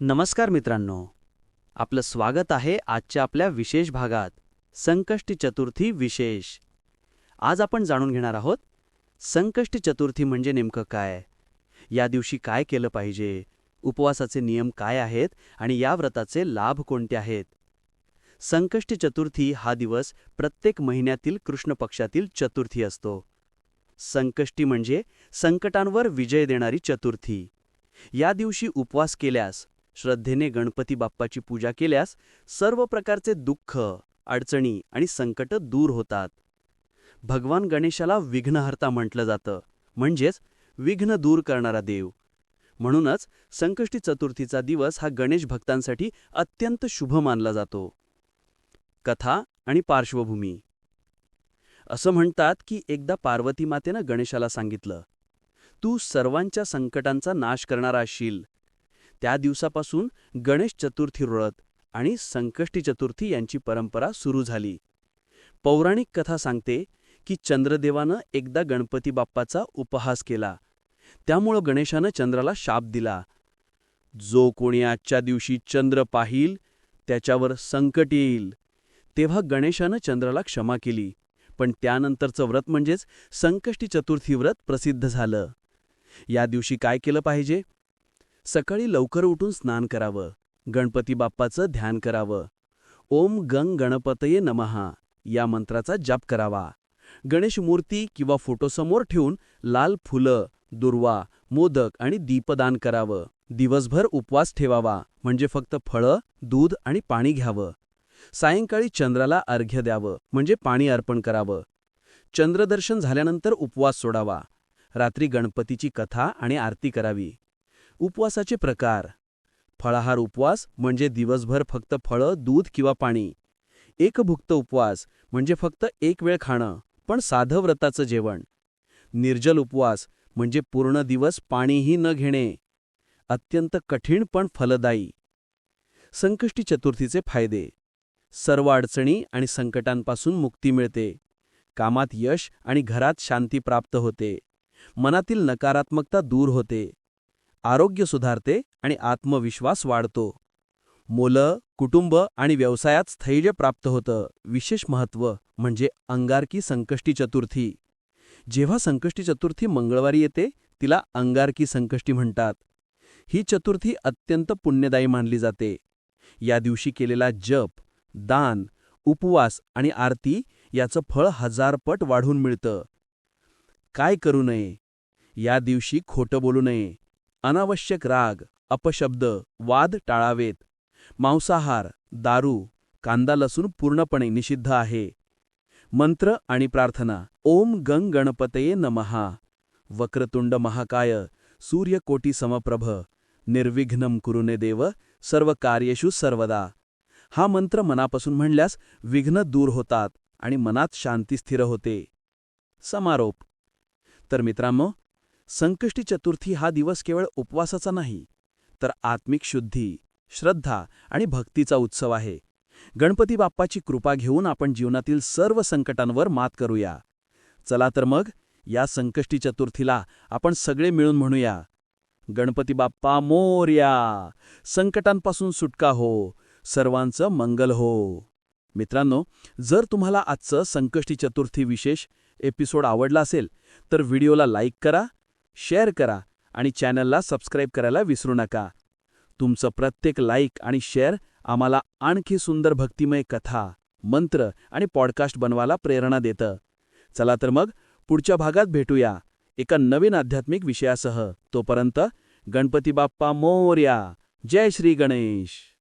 नमस्कार मित्रांनो. आपलं स्वागत आहे आजच्या आपल्या विशेष भागात संकष्टी चतुर्थी विशेष. आज आपण जाणून घेणार आहोत संकष्टी चतुर्थी म्हणजे नेमकं काय? या दिवशी काय केलं पाहिजे? उपवासाचे नियम काय आहेत आणि या व्रताचे लाभ कोणते आहेत? संकष्टी चतुर्थी हा दिवस प्रत्येक महिन्यातील कृष्ण पक्षातील चतुर्थी असतो. संकष्टी म्हणजे संकटांवर विजय देणारी चतुर्थी. या दिवशी उपवास केल्यास श्रद्धेने गणपती बाप्पाची पूजा केल्यास सर्व प्रकारचे दुःख अडचणी आणि संकट दूर होतात. भगवान गणेशाला विघ्नहर्ता म्हटलं जातं. म्हणजेच विघ्न दूर करणारा देव. म्हणूनच संकष्टी चतुर्थीचा दिवस हा गणेश भक्तांसाठी अत्यंत शुभ मानला जातो. कथा आणि पार्श्वभूमी. असं म्हणतात की एकदा पार्वती मातेनं गणेशाला सांगितलं तू सर्वांच्या संकटांचा नाश करणारा असशील. त्या दिवसापासून गणेश चतुर्थी व्रत आणि संकष्टी चतुर्थी यांची परंपरा सुरू झाली. पौराणिक कथा सांगते की चंद्रदेवानं एकदा गणपती बाप्पाचा उपहास केला. त्यामुळं गणेशानं चंद्राला शाप दिला. जो कोणी आजच्या दिवशी चंद्र पाहील त्याच्यावर संकट येईल. तेव्हा गणेशानं चंद्राला क्षमा केली. पण त्यानंतरचं व्रत म्हणजेच संकष्टी चतुर्थी व्रत प्रसिद्ध झालं. या दिवशी काय केलं पाहिजे? सकाळी लवकर उठून स्नान करावं. गणपती बाप्पाचं ध्यान करावं. ओम गंग गणपतये नमहा या मंत्राचा जप करावा. गणेश मूर्ती किंवा फोटोसमोर ठेवून लाल फुलं दुर्वा मोदक आणि दीपदान करावं. दिवसभर उपवास ठेवावा. म्हणजे फक्त फळं दूध आणि पाणी घ्यावं. सायंकाळी चंद्राला अर्घ्य द्यावं. म्हणजे पाणी अर्पण करावं. चंद्रदर्शन झाल्यानंतर उपवास सोडावा. रात्री गणपतीची कथा आणि आरती करावी. उपवासाचे प्रकार. फळाहार उपवास म्हणजे दिवसभर फक्त फळं दूध किंवा पाणी. एकभुक्त उपवास म्हणजे फक्त एक वेळ खाणं पण साधं व्रताचं जेवण. निर्जल उपवास म्हणजे पूर्ण दिवस पाणीही न घेणे. अत्यंत कठीण पण फलदायी. संकष्टी चतुर्थीचे फायदे. सर्व अडचणी आणि संकटांपासून मुक्ती मिळते. कामात यश आणि घरात शांती प्राप्त होते. मनातील नकारात्मकता दूर होते. आरोग्य सुधारते आणि आत्मविश्वास वाढतो. मुलं कुटुंब आणि व्यवसायात स्थैर्य प्राप्त होतं. विशेष महत्त्व म्हणजे अंगारकी संकष्टी चतुर्थी. जेव्हा संकष्टी चतुर्थी मंगळवारी येते तिला अंगारकी संकष्टी म्हणतात. ही चतुर्थी अत्यंत पुण्यदायी मानली जाते. या दिवशी केलेला जप दान उपवास आणि आरती याचं फळ हजारपट वाढून मिळतं. काय करू नये? या दिवशी खोटं बोलू नये. अनावश्यक राग अपशब्द वाद टाळावेत. मांसाहार दारू कांदा लसूण पूर्णपणे निषिद्ध आहे. मंत्र आणि प्रार्थना ओम गंग गणपतये नमहा वक्रतुंड महाकाय सूर्यकोटी समप्रभ निर्विघ्नम कुरुने देव सर्व कार्येषु सर्वदा. हा मंत्र मनापासून म्हणल्यास विघ्न दूर होतात आणि मनात शांती स्थिर होते. समारोप. तर मित्रांनो संकष्टी चतुर्थी हा दिवस केवळ उपवासाचा नाही तर आत्मिक शुद्धी श्रद्धा आणि भक्तीचा उत्सव आहे. गणपती बाप्पाची कृपा घेऊन आपण जीवनातील सर्व संकटांवर मात करूया. चला तर मग या संकष्टी चतुर्थीला आपण सगळे मिळून म्हणूया. गणपती बाप्पा मोर्या! संकटांपासून सुटका हो सर्वांचं मंगल हो. मित्रांनो जर तुम्हाला आजचं संकष्टी चतुर्थी विशेष एपिसोड आवडला असेल तर व्हिडिओला लाईक करा शेअर करा आणि चॅनलला सबस्क्राईब करायला विसरू नका. तुमचं प्रत्येक लाईक आणि शेअर आम्हाला आणखी सुंदर भक्तिमय कथा मंत्र आणि पॉडकास्ट बनवायला प्रेरणा देतं. चला तर मग पुढच्या भागात भेटूया एका नवीन आध्यात्मिक विषयासह. तोपर्यंत गणपती बाप्पा मोर्या. जय श्री गणेश.